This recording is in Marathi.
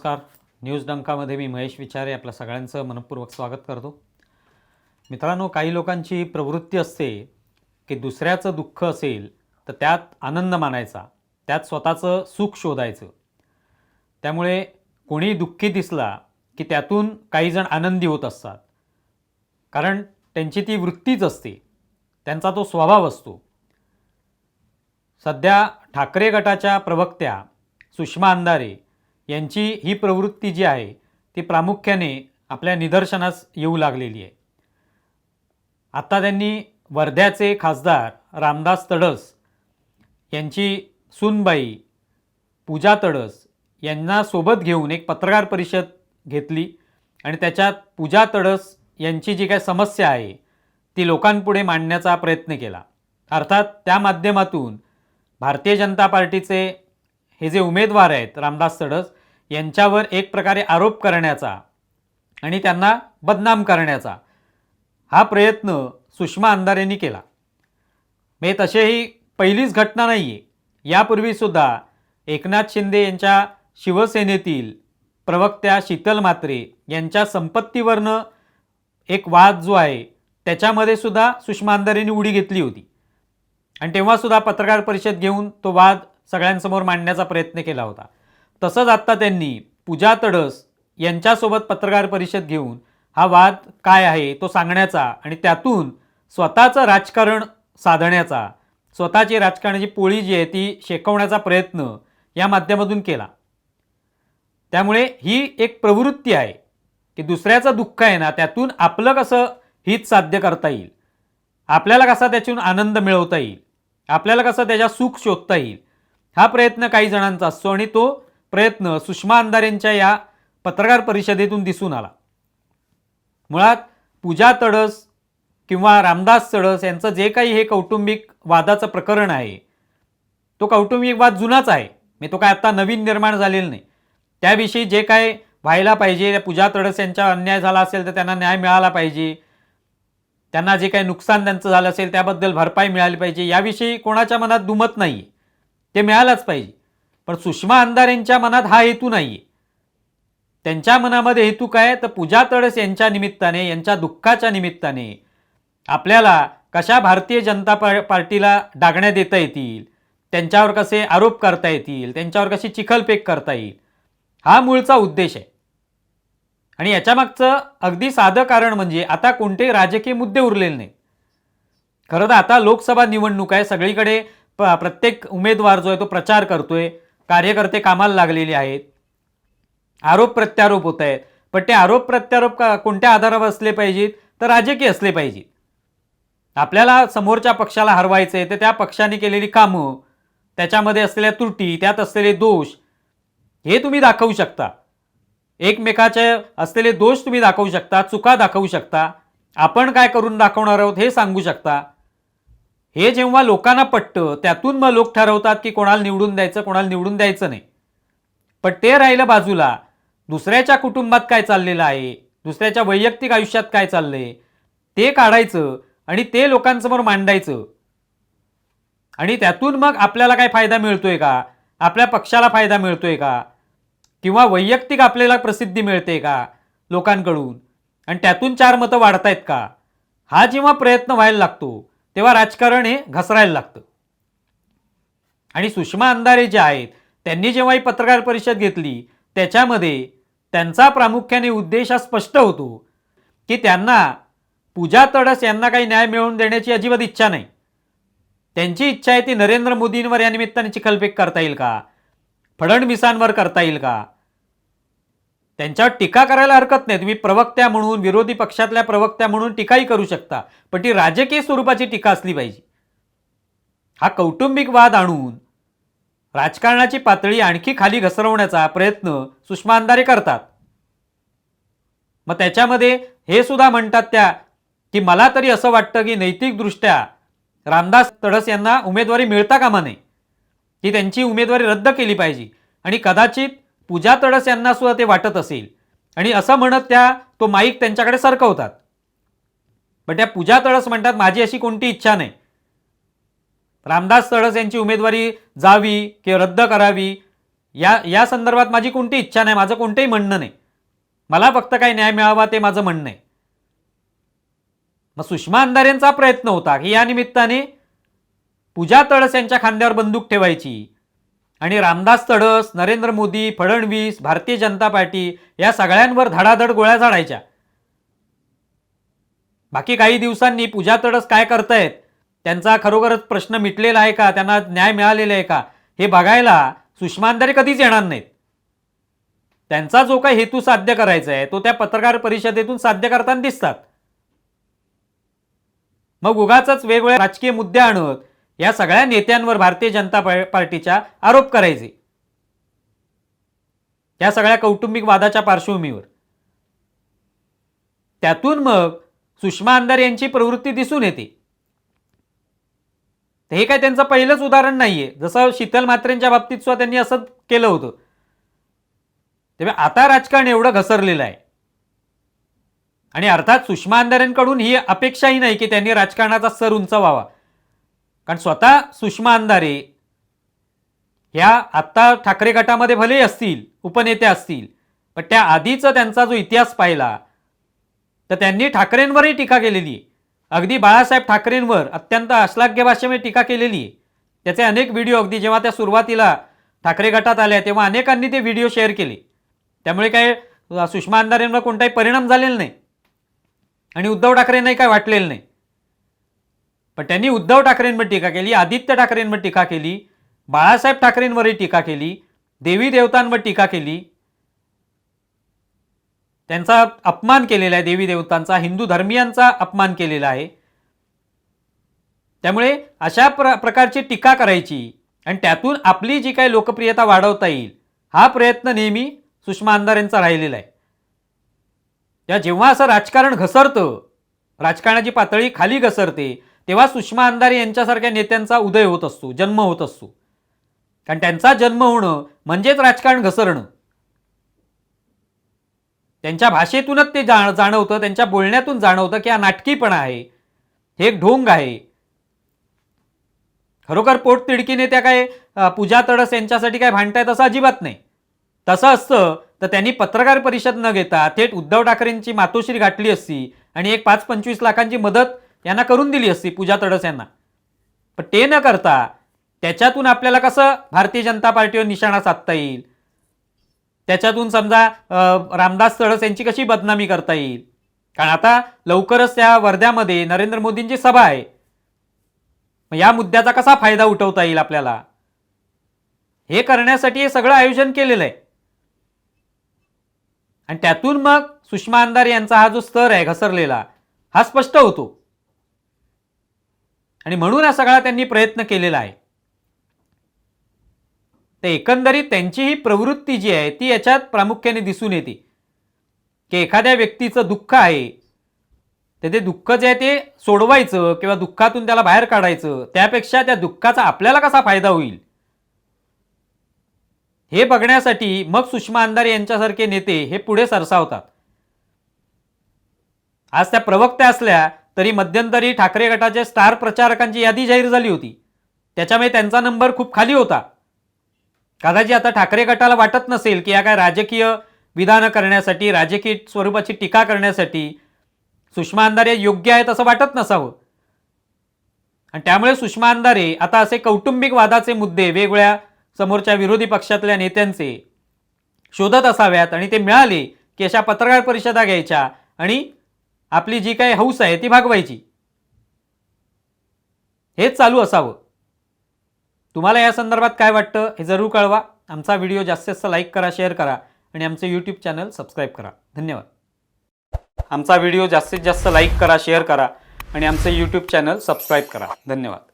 नमस्कार. न्यूज डंकामध्ये मी महेश विचारे आपल्या सगळ्यांचं मनपूर्वक स्वागत करतो. मित्रांनो काही लोकांची प्रवृत्ती असते की दुसऱ्याचं दुःख असेल तर त्यात आनंद मानायचा त्यात स्वतःचं सुख शोधायचं. त्यामुळे कोणी दुःखी दिसला की त्यातून काहीजण आनंदी होत असतात. कारण त्यांची ती वृत्तीच असते त्यांचा तो स्वभाव असतो. सध्या ठाकरे गटाच्या प्रवक्त्या सुषमा अंधारे यांची ही प्रवृत्ती जी आहे ती प्रामुख्याने आपल्या निदर्शनास येऊ लागलेली आहे. आत्ता त्यांनी वर्ध्याचे खासदार रामदास तडस यांची सुनबाई पूजा तडस यांना सोबत घेऊन एक पत्रकार परिषद घेतली आणि त्याच्यात पूजा तडस यांची जी काही समस्या आहे ती लोकांपुढे मांडण्याचा प्रयत्न केला. अर्थात त्या माध्यमातून भारतीय जनता पार्टीचे हे जे उमेदवार आहेत रामदास तडस यांच्यावर एक प्रकारे आरोप करण्याचा आणि त्यांना बदनाम करण्याचा हा प्रयत्न सुषमा अंधारेंनी केला. मे तसेही पहिलीच घटना नाही आहे यापूर्वीसुद्धा एकनाथ शिंदे यांच्या शिवसेनेतील प्रवक्त्या शीतल मात्रे यांच्या संपत्तीवरनं एक वाद जो आहे त्याच्यामध्ये सुद्धा सुषमा अंधारेंनी उडी घेतली होती. आणि तेव्हासुद्धा पत्रकार परिषद घेऊन तो वाद सगळ्यांसमोर मांडण्याचा प्रयत्न केला होता. तसंच आत्ता त्यांनी पूजा तडस यांच्यासोबत पत्रकार परिषद घेऊन हा वाद काय आहे तो सांगण्याचा आणि त्यातून स्वतःचं राजकारण साधण्याचा स्वतःची राजकारणाची पोळी जी आहे ती शेकवण्याचा प्रयत्न या माध्यमातून केला. त्यामुळे ही एक प्रवृत्ती आहे की दुसऱ्याचं दुःख आहे ना त्यातून आपलं कसं हित साध्य करता येईल? आपल्याला कसा त्यातून आनंद मिळवता येईल? आपल्याला कसं त्याच्या सुख शोधता येईल? हा प्रयत्न काही जणांचा असतो आणि तो प्रयत्न सुषमा अंधारेंच्या या पत्रकार परिषदेतून दिसून आला. मुळात पूजा तडस किंवा रामदास तडस यांचं जे काही हे कौटुंबिक वादाचं प्रकरण आहे तो कौटुंबिक वाद जुनाच आहे. मी तो काय आत्ता नवीन निर्माण झालेला नाही. त्याविषयी जे काय व्हायला पाहिजे त्या पूजा तडस यांचा अन्याय झाला असेल तर त्यांना न्याय मिळाला पाहिजे. त्यांना जे काही नुकसान त्यांचं झालं असेल त्याबद्दल भरपाई मिळाली पाहिजे. याविषयी कोणाच्या मनात दुमत नाही ते मिळालंच पाहिजे. पण सुषमा अंधारेंच्या मनात हा हेतू नाही त्यांच्या मनामध्ये हेतू काय तर पूजा तडस यांच्या निमित्ताने यांच्या दुःखाच्या निमित्ताने. आपल्याला कशा भारतीय जनता पा पार्टीला डागण्यात देता येतील? त्यांच्यावर कसे आरोप करता येतील? त्यांच्यावर कशी चिखलपेक करता येईल? हा मूळचा उद्देश आहे. आणि याच्यामागचं अगदी साधं कारण म्हणजे आता कोणते राजकीय मुद्दे उरलेले नाही खरं तर आता लोकसभा निवडणूक आहे. सगळीकडे प प्रत्येक उमेदवार जो आहे तो प्रचार करतोय. कार्यकर्ते कामाला लागलेले आहेत. आरोप प्रत्यारोप होत आहेत. पण ते आरोप प्रत्यारोप का कोणत्या आधारावर असले पाहिजेत? तर राजकीय असले पाहिजेत. आपल्याला समोरच्या पक्षाला हरवायचं आहे तर त्या पक्षाने केलेली कामं त्याच्यामध्ये असलेल्या त्रुटी त्यात असलेले दोष हे तुम्ही दाखवू शकता. एकमेकाचे असलेले दोष तुम्ही दाखवू शकता चुका दाखवू शकता. आपण काय करून दाखवणार आहोत हे सांगू शकता. हे जेव्हा लोकांना पटतं त्यातून मग लोक ठरवतात की कोणाला निवडून द्यायचं कोणाला निवडून द्यायचं नाही. पण ते राहिलं बाजूला दुसऱ्याच्या कुटुंबात काय चाललेलं आहे? दुसऱ्याच्या वैयक्तिक आयुष्यात काय चाललंय? ते काढायचं आणि ते लोकांसमोर मांडायचं. आणि त्यातून मग आपल्याला काय फायदा मिळतोय का? आपल्या पक्षाला फायदा मिळतोय का? किंवा वैयक्तिक आपल्याला प्रसिद्धी मिळते का लोकांकडून? आणि त्यातून चार मतं वाढतायत का? हा जेव्हा प्रयत्न व्हायला लागतो तेव्हा राजकारण हे घसरायला लागतं. आणि सुषमा अंधारे जे आहेत त्यांनी जेव्हा ही पत्रकार परिषद घेतली त्याच्यामध्ये त्यांचा प्रामुख्याने उद्देश हा स्पष्ट होतो की त्यांना पूजा तडस यांना काही न्याय मिळवून देण्याची अजिबात इच्छा नाही. त्यांची इच्छा आहे ती नरेंद्र मोदींवर या निमित्ताने चिखलफेक करता येईल का? फडणवीसांवर करता येईल का? त्यांच्यावर टीका करायला हरकत नाही. तुम्ही प्रवक्त्या म्हणून विरोधी पक्षातल्या प्रवक्त्या म्हणून टीकाही करू शकता. पण ती राजकीय स्वरूपाची टीका असली पाहिजे. हा कौटुंबिक वाद आणून राजकारणाची पातळी आणखी खाली घसरवण्याचा प्रयत्न सुषमा अंधारे करतात. मग त्याच्यामध्ये हे सुद्धा म्हणतात त्या की मला तरी असं वाटतं की नैतिकदृष्ट्या रामदास तडस यांना उमेदवारी मिळता कामा नये. की त्यांची उमेदवारी रद्द केली पाहिजे. आणि कदाचित पूजा तडस यांना सुद्धा ते वाटत असेल. आणि असं म्हणत त्या तो माईक त्यांच्याकडे सरकवतात. पण त्या पूजा तडस म्हणतात माझी अशी कोणती इच्छा नाही. रामदास तडस यांची उमेदवारी जावी किंवा रद्द करावी या या संदर्भात माझी कोणती इच्छा नाही माझं कोणतंही म्हणणं नाही. मला फक्त काही न्याय मिळावा ते माझं म्हणणं आहे. मग सुषमा अंधारेंचा प्रयत्न होता की या निमित्ताने पूजा तळस यांच्या खांद्यावर बंदूक ठेवायची. आणि रामदास तडस नरेंद्र मोदी फडणवीस भारतीय जनता पार्टी या सगळ्यांवर धडाधड गोळ्या झाडायच्या. बाकी काही दिवसांनी पूजा तडस काय करतायत? त्यांचा खरोखरच प्रश्न मिटलेला आहे का? त्यांना न्याय मिळालेला आहे का? हे बघायला सुषमांधारे कधीच येणार नाहीत. त्यांचा जो काही हेतू साध्य करायचा आहे तो त्या पत्रकार परिषदेतून साध्य करताना दिसतात. मग उगाच वेगवेगळ्या राजकीय मुद्दे आणत या सगळ्या नेत्यांवर भारतीय जनता पार्टीच्या आरोप करायचे. या सगळ्या कौटुंबिक वादाच्या पार्श्वभूमीवर. त्यातून मग सुषमा अंधार यांची प्रवृत्ती दिसून येते. हे काय त्यांचं पहिलंच उदाहरण नाहीये. जसं शीतल मात्रेंच्या बाबतीत सुद्धा त्यांनी असं केलं होतं. तेव्हा आता राजकारण एवढं घसरलेलं आहे. आणि अर्थात सुषमा अंधारेंकडून ही अपेक्षाही नाही की त्यांनी राजकारणाचा सर उंचावावा. कारण स्वतः सुषमा अंधारे ह्या आत्ता ठाकरे गटामध्ये भलेही असतील उपनेते असतील पण त्या आधीचा त्यांचा जो इतिहास पाहिला तर त्यांनी ठाकरेंवरही टीका केलेली आहे. अगदी बाळासाहेब ठाकरेंवर अत्यंत अश्लाघ्य भाषेमध्ये टीका केलेली आहे. त्याचे अनेक व्हिडिओ अगदी जेव्हा त्या सुरुवातीला ठाकरे गटात आल्या तेव्हा अनेकांनी ते व्हिडिओ शेअर केले. त्यामुळे काय सुषमा अंधारेंवर कोणताही परिणाम झालेला नाही. आणि उद्धव ठाकरेंनाही काय वाटलेलं नाही. पण त्यांनी उद्धव ठाकरेंवर टीका केली आदित्य ठाकरेंवर टीका केली बाळासाहेब ठाकरेंवरही टीका केली देवी देवतांवर टीका केली. त्यांचा अपमान केलेला आहे देवी देवतांचा हिंदू धर्मियांचा अपमान केलेला आहे. त्यामुळे अशा प्र प्रकारची टीका करायची आणि त्यातून आपली जी काही लोकप्रियता वाढवता येईल हा प्रयत्न नेहमी सुषमा अंधारेंचा राहिलेला आहे. त्या जेव्हा असं राजकारण घसरतं राजकारणाची पातळी खाली घसरते तेव्हा सुषमा अंधारे यांच्यासारख्या नेत्यांचा उदय होत असतो जन्म होत असतो. कारण त्यांचा जन्म होणं म्हणजेच राजकारण घसरणं. त्यांच्या भाषेतूनच ते जाण जाणवतं त्यांच्या बोलण्यातून जाणवतं की हा नाटकीपणा आहे हे एक ढोंग आहे. खरोखर पोट तिडकीने त्या काय पूजा तडस यांच्यासाठी काय भांडतायत असं अजिबात नाही. तसं असतं तर त्यांनी पत्रकार परिषद न घेता थेट उद्धव ठाकरेंची मातोश्री गाठली असती आणि एक पाच पंचवीस लाखांची मदत यांना करून दिली असती पूजा तडस यांना. पण ते न करता त्याच्यातून आपल्याला कसं भारतीय जनता पार्टीवर निशाणा साधता येईल? त्याच्यातून समजा रामदास तडस यांची कशी बदनामी करता येईल? कारण आता लवकरच त्या वर्ध्यामध्ये नरेंद्र मोदींची सभा आहे. मग या मुद्द्याचा कसा फायदा उठवता येईल आपल्याला? हे करण्यासाठी हे सगळं आयोजन केलेलं आहे. आणि त्यातून मग सुषमा अंधारे यांचा हा जो स्तर आहे घसरलेला हा स्पष्ट होतो. आणि म्हणून हा सगळा त्यांनी प्रयत्न केलेला आहे. तर एकंदरीत त्यांची ही प्रवृत्ती जी आहे ती याच्यात प्रामुख्याने दिसून येते. की एखाद्या व्यक्तीचं दुःख आहे तर ते दुःख जे आहे ते सोडवायचं किंवा दुःखातून त्याला बाहेर काढायचं त्यापेक्षा त्या दुःखाचा आपल्याला कसा फायदा होईल? हे बघण्यासाठी मग सुषमा अंधारे यांच्यासारखे नेते हे पुढे सरसावतात. आज त्या प्रवक्त्या असल्या तरी मध्यंतरी ठाकरे गटाच्या स्टार प्रचारकांची यादी जाहीर झाली होती. त्याच्यामुळे त्यांचा नंबर खूप खाली होता. कदाचित आता ठाकरे गटाला वाटत नसेल की या काय राजकीय विधानं करण्यासाठी राजकीय स्वरूपाची टीका करण्यासाठी सुषमा अंधारे योग्य आहेत असं वाटत नसावं. आणि त्यामुळे सुषमा अंधारे आता असे कौटुंबिक वादाचे मुद्दे वेगवेगळ्या समोरच्या विरोधी पक्षातल्या नेत्यांचे शोधत असाव्यात आणि ते मिळाले की अशा पत्रकार परिषदा घ्यायच्या आणि आपली जी काही हौस आहे ती भागवायची. हेच चालू असावं. तुम्हाला या संदर्भात काय वाटतं हे जरूर कळवा. आमचा व्हिडिओ जास्तीत जास्त लाईक करा शेअर करा आणि आमचं यूट्यूब चॅनल सबस्क्राईब करा. धन्यवाद. आमचा व्हिडिओ जास्तीत जास्त लाईक करा शेअर करा आणि आमचं यूट्यूब चॅनल सबस्क्राईब करा. धन्यवाद.